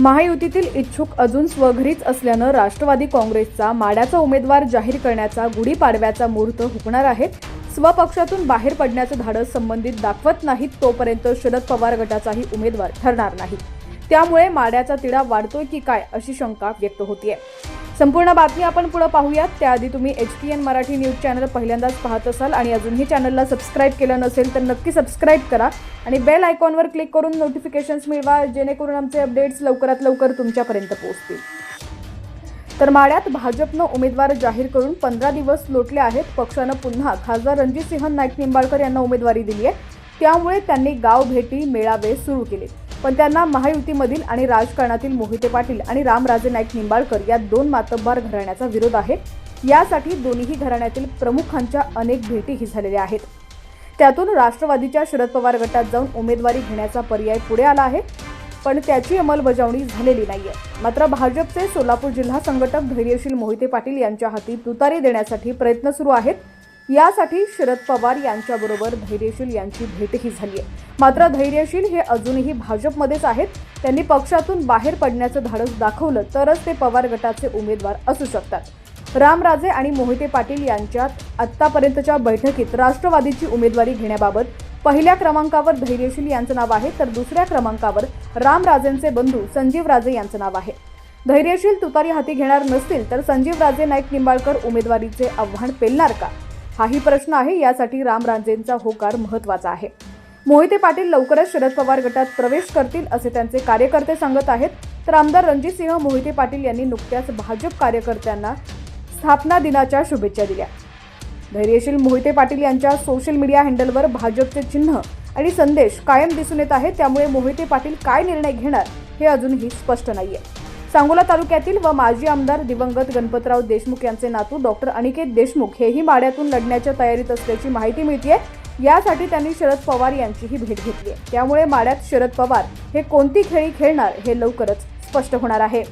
महायुतीतील इच्छुक अजून स्वघरीच असल्यानं राष्ट्रवादी काँग्रेसचा माड्याचा उमेदवार जाहीर करण्याचा गुढीपाडव्याचा मुहूर्त हुकणार आहे स्वपक्षातून बाहेर पडण्याचं धाडस संबंधित दाखवत नाहीत तोपर्यंत शरद पवार गटाचाही उमेदवार ठरणार नाही. त्यामुळे माड्याचा तिढा वाढतोय की काय अशी शंका व्यक्त होतीये. संपूर्ण बातमी आपण पुढे पाहूयात. त्याआधी तुम्ही H T N Marathi news channel पहिल्यांदाच पाहत असाल आणि अजूनही चॅनलला सबस्क्राईब केलं नसेल तर नक्की सबस्क्राईब करा आणि बेल आयकॉनवर क्लिक करून नोटिफिकेशन्स मिळवा जेणेकरून आमचे अपडेट्स लवकरात लवकर तुमच्यापर्यंत पोहोचतील. तर माड्यात भाजपनं उमेदवार जाहीर करून पंधरा दिवस लोटले आहेत. पक्षानं पुन्हा खासदार रणजितसिंह नाईक निंबाळकर यांना उमेदवारी दिली आहे त्यामुळे त्यांनी गाव भेटी मेळावे सुरू केले पण त्यांना महायुतीमधील आणि राजकारणातील मोहिते पाटील आणि रामराजे नाईक निंबाळकर या दोन मातब्बार घराण्याचा विरोध आहे. यासाठी दोन्ही घराण्यातील प्रमुखांच्या अनेक भेटीही झालेल्या आहेत. त्यातून राष्ट्रवादीच्या शरद पवार गटात जाऊन उमेदवारी घेण्याचा पर्याय पुढे आला आहे. पण त्याची अंमलबजावणी झालेली नाहीये. मात्र भाजपचे सोलापूर जिल्हा संघटक धैर्यशील मोहिते पाटील यांच्या हाती तुतारी देण्यासाठी प्रयत्न सुरू आहेत. यासाठी शरद पवार यांच्याबरोबर धैर्यशील यांची भेटही झाली आहे. मात्र धैर्यशील हे अजूनही भाजपमध्येच आहेत. त्यांनी पक्षातून बाहेर पडण्याचं धाडस दाखवलं तरच ते पवार गटाचे उमेदवार असू शकतात. रामराजे आणि मोहिते पाटील यांच्यात आत्तापर्यंतच्या बैठकीत राष्ट्रवादीची उमेदवारी घेण्याबाबत पहिल्या क्रमांकावर धैर्यशील यांचं नाव आहे तर दुसऱ्या क्रमांकावर रामराजेंचे बंधू संजीव राजे यांचं नाव आहे. धैर्यशील तुतारी हाती घेणार नसतील तर संजीव राजे नाईक निंबाळकर उमेदवारीचे आव्हान पेलणार का? हाही प्रश्न आहे. यासाठी रामराजेंचा होकार महत्त्वाचा आहे. मोहिते पाटील लवकरच शरद पवार गटात प्रवेश करतील असे त्यांचे कार्यकर्ते सांगत आहेत. तर आमदार रणजितसिंह मोहिते पाटील यांनी नुकत्याच भाजप कार्यकर्त्यांना स्थापना दिनाच्या शुभेच्छा दिल्या. धैर्यशील मोहिते पाटील यांच्या सोशल मीडिया हँडलवर भाजपचे चिन्ह आणि संदेश कायम दिसून येत आहेत. त्यामुळे मोहिते पाटील काय निर्णय घेणार हे अजूनही स्पष्ट नाही आहे सांगोला तालुक्यातील व माजी आमदार दिवंगत गणपतराव देशमुख यांचे नातू डॉक्टर अनिकेत देशमुख हेही माड्यातून लढण्याच्या तयारीत असल्याची माहिती मिळते यासाठी त्यांनी शरद पवार यांचीही भेट घेतली आहे त्यामुळे माड्यात शरद पवार हे कोणती खेळी खेळणार हे लवकरच स्पष्ट होणार आहे.